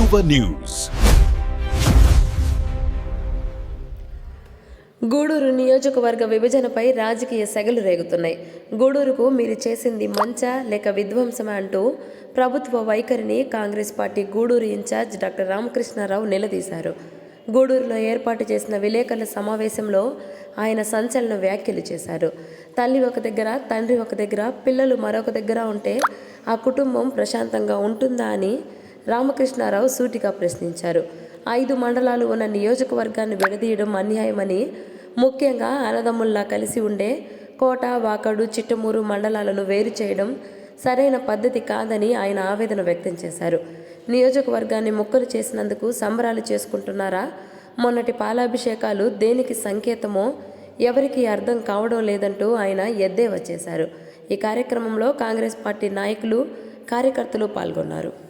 యువ న్యూస్ గూడూరు నియోజకవర్గ విభజనపై రాజకీయ సెగలు రేగుతున్నాయి. గూడూరుకు మీరు చేసింది మంచా లేక విధ్వంసమా అంటూ ప్రభుత్వ వైఖరిని Congress party Gudur in-charge doctor Ramakrishna Rao నిలదీశారు. గూడూరులో ఏర్పాటు చేసిన విలేకరుల సమావేశంలో ఆయన సంచలన వ్యాఖ్యలు చేశారు. తల్లి ఒక దగ్గర తండ్రి ఒక దగ్గర పిల్లలు మరొక దగ్గర ఉంటే ఆ కుటుంబం ప్రశాంతంగా ఉంటుందా అని రామకృష్ణారావు సూటిగా ప్రశ్నించారు. ఐదు మండలాలు ఉన్న నియోజకవర్గాన్ని విడదీయడం అన్యాయమని ముఖ్యంగా అన్నదమ్ముల్లా కలిసి ఉండే కోట వాకడు చిట్టమూరు మండలాలను వేరు చేయడం సరైన పద్ధతి కాదని ఆయన ఆవేదన వ్యక్తం చేశారు. నియోజకవర్గాన్ని ముక్కలు చేసినందుకు సంబరాలు చేసుకుంటున్నారా? మొన్నటి పాలాభిషేకాలు దేనికి సంకేతమో ఎవరికి అర్థం కావడం లేదంటూ ఆయన ఎద్దేవా చేశారు. ఈ కార్యక్రమంలో కాంగ్రెస్ పార్టీ నాయకులు కార్యకర్తలు పాల్గొన్నారు.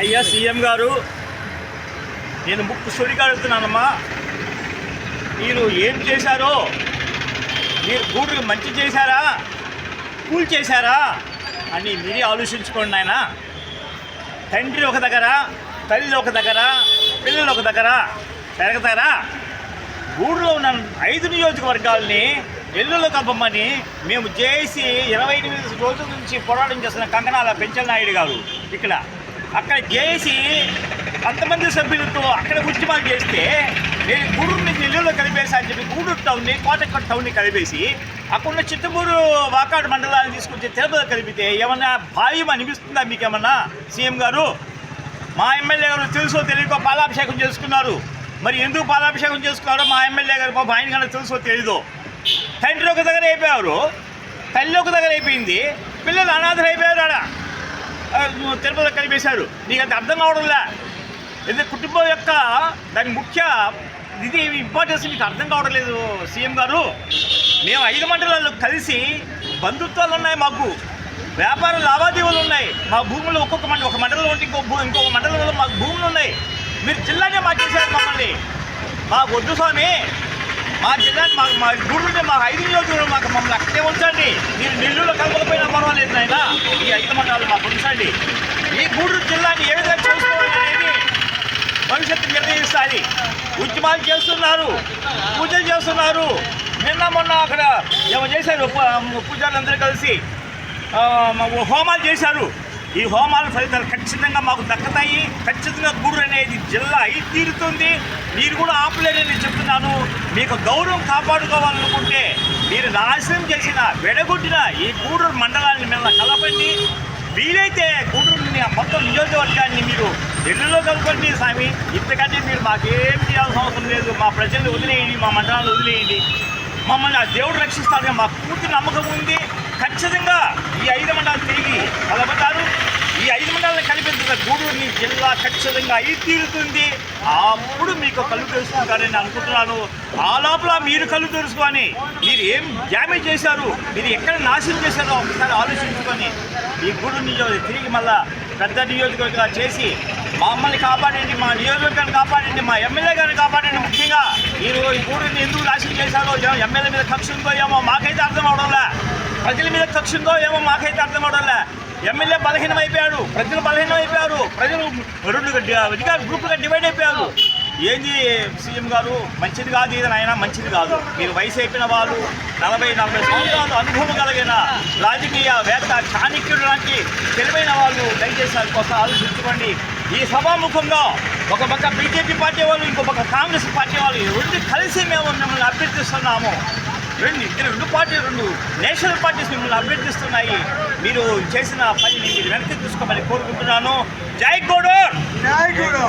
అయ్యా సీఎం గారు నేను ముక్కు సుడిగా అడుగుతున్నానమ్మా మీరు ఏం చేశారో మీరు గూడుకు మంచి చేశారా? కూల్ చేశారా అని మీరే ఆలోచించుకోండి ఆయన తండ్రి ఒక దగ్గర తల్లి ఒక దగ్గర పిల్లలు ఒక దగ్గర పెరగతారా? గూడులో ఉన్న ఐదు నియోజకవర్గాల్ని ఎల్లులో కప్పమని మేము చేసి ఇరవై ఎనిమిది రోజుల నుంచి పోరాటం చేస్తున్న కంకణాల పెంచల నాయుడు గారు ఇక్కడ. అక్కడ చేసి అంతమంది సభ్యులతో అక్కడ ఉద్యమాలు చేస్తే నేను గూడూరుని నెల్లూరులో కలిపేసి అని చెప్పి గూడూరు టౌన్ని కోటక్కడ్ టౌన్ని కలిపేసి అక్కడున్న చిత్తూరు వాకాడు మండలాన్ని తీసుకొచ్చి తిరుపతి కలిపితే ఏమన్నా భావ్యం అనిపిస్తుందా మీకేమన్నా సీఎం గారు? మా ఎమ్మెల్యే గారు తెలుసో తెలియకో పాలాభిషేకం చేసుకున్నారు. మరి ఎందుకు పాలాభిషేకం చేసుకున్నారో మా ఎమ్మెల్యే గారు పాపం ఆయన కన్నా తెలుసో తెలీదో. తండ్రి ఒక దగ్గర అయిపోయారు తల్లి ఒక దగ్గర అయిపోయింది పిల్లలు అనాథలు అయిపోయారు ఆడ. తిరుపతిలో కలిపేశారు. నీకు అది అర్థం కావడంలే ఇది కుటుంబం యొక్క దాని ముఖ్య ఇది ఇంపార్టెన్స్ మీకు అర్థం కావడం లేదు సీఎం గారు. మేము ఐదు మండలాల్లో కలిసి బంధుత్వాలు ఉన్నాయి మాకు వ్యాపార లావాదేవీలు ఉన్నాయి. మా భూములు ఒక్కొక్క మండలం ఒక మండలంలో ఉంటే ఇంకో భూ ఇంకొక మండలంలో మాకు భూములు ఉన్నాయి. మీరు జిల్లానే మార్చేశారు మమ్మల్ని. మాకు వద్దు స్వామి. మా జిల్లాని మాకు మా గూడుంటే మాకు ఐదు నియోజకవర్గం మాకు మమ్మల్ని అక్కడే ఉంచండి. మీరు నెల్లూరులో కలపకపోయినా పర్వాలేదు నాయన. ఈ ఐదు మండలాలు మాకు ఉంచండి. ఈ గూడూరు జిల్లాని ఏ విధంగా చూసుకోవాలి? భవిష్యత్తు నిర్ణయిస్తాయి. ఉద్యమాలు చేస్తున్నారు. పూజలు చేస్తున్నారు. నిన్న మొన్న అక్కడ ఏమో చేశారు. పూజలు పూజారులందరూ కలిసి మా హోమాలు చేశారు. ఈ హోమాల ఫలితాలు ఖచ్చితంగా మాకు దక్కుతాయి. ఖచ్చితంగా గూడూరు అనేది జిల్లా అయి తీరుతుంది. మీరు కూడా ఆపలేరని చెప్తున్నాను. మీకు గౌరవం కాపాడుకోవాలనుకుంటే మీరు నాశనం చేసిన వెడగొట్టిన ఈ గూడూరు మండలాన్ని మీద కలపండి. వీలైతే గూడూరుని ఆ మొత్తం నియోజకవర్గాన్ని మీరు ఢిల్లీలో కలుపుకోండి స్వామి. ఇంతకంటే మీరు మాకేం చేయాల్సిన అవసరం లేదు. మా ప్రజల్ని వదిలేయండి మా మండలాన్ని వదిలేయండి. మమ్మల్ని ఆ దేవుడు రక్షిస్తాడని మాకు పూర్తి నమ్మకం ఉంది. ఖచ్చితంగా ఈ ఐదు మండలాలు తిరిగి కలబతారు ఐదు మండలాలను కలిపేందుకు గూడూరుని జిల్లా ఖచ్చితంగా అయి తీరుతుంది అప్పుడు మీకు కళ్ళు తెలుసుకుంటారని అనుకుంటున్నాను. ఆ లోపల మీరు కళ్ళు తెలుసుకొని మీరు ఏం డ్యామేజ్ చేశారు మీరు ఎక్కడ నాశనం చేశారో ఒకసారి ఆలోచించుకొని ఈ గూడూరు నియోజక తిరిగి మళ్ళా పెద్ద నియోజకవర్గంగా చేసి మమ్మల్ని కాపాడండి మా నియోజకవర్గాన్ని కాపాడండి మా ఎమ్మెల్యే గారిని కాపాడండి ముఖ్యంగా. ఈరోజు రో- ఈ ఎందుకు నాశనం చేశారో ఎమ్మెల్యే మీద కక్ష ఉందో ఏమో మాకైతే అర్థం అవడంలే. ప్రజల మీద కక్ష ఉందో ఏమో మాకైతే అర్థం అవడంలే. ఎమ్మెల్యే బలహీనం అయిపోయాడు ప్రజలు బలహీనం అయిపోయారు ప్రజలు రెండు విడిగా గ్రూపుగా డివైడ్ అయిపోయారు. ఏంది సీఎం గారు? మంచిది కాదు ఇది నాయన మంచిది కాదు. మీరు వయసు అయిపోయిన వాళ్ళు నలభై నలభై సంవత్సరాలు అనుభవం కలిగిన రాజకీయ వేత్త చాణక్యుడు లాంటి తెలివైన వాళ్ళు దయచేసి కోసం ఆలోచించుకోండి. ఈ సభాముఖంగా ఒక పక్క బీజేపీ పార్టీ వాళ్ళు ఇంకో పక్క కాంగ్రెస్ పార్టీ వాళ్ళు రెండు కలిసి మేము మిమ్మల్ని అభ్యర్థిస్తున్నాము. రెండు రెండు పార్టీలు రెండు నేషనల్ పార్టీస్ మిమ్మల్ని అభ్యర్థిస్తున్నాయి. మీరు చేసిన పనిని మీరు వెనక్కి తీసుకోమని కోరుకుంటున్నాను. జై గోడూర్! నాయకుడు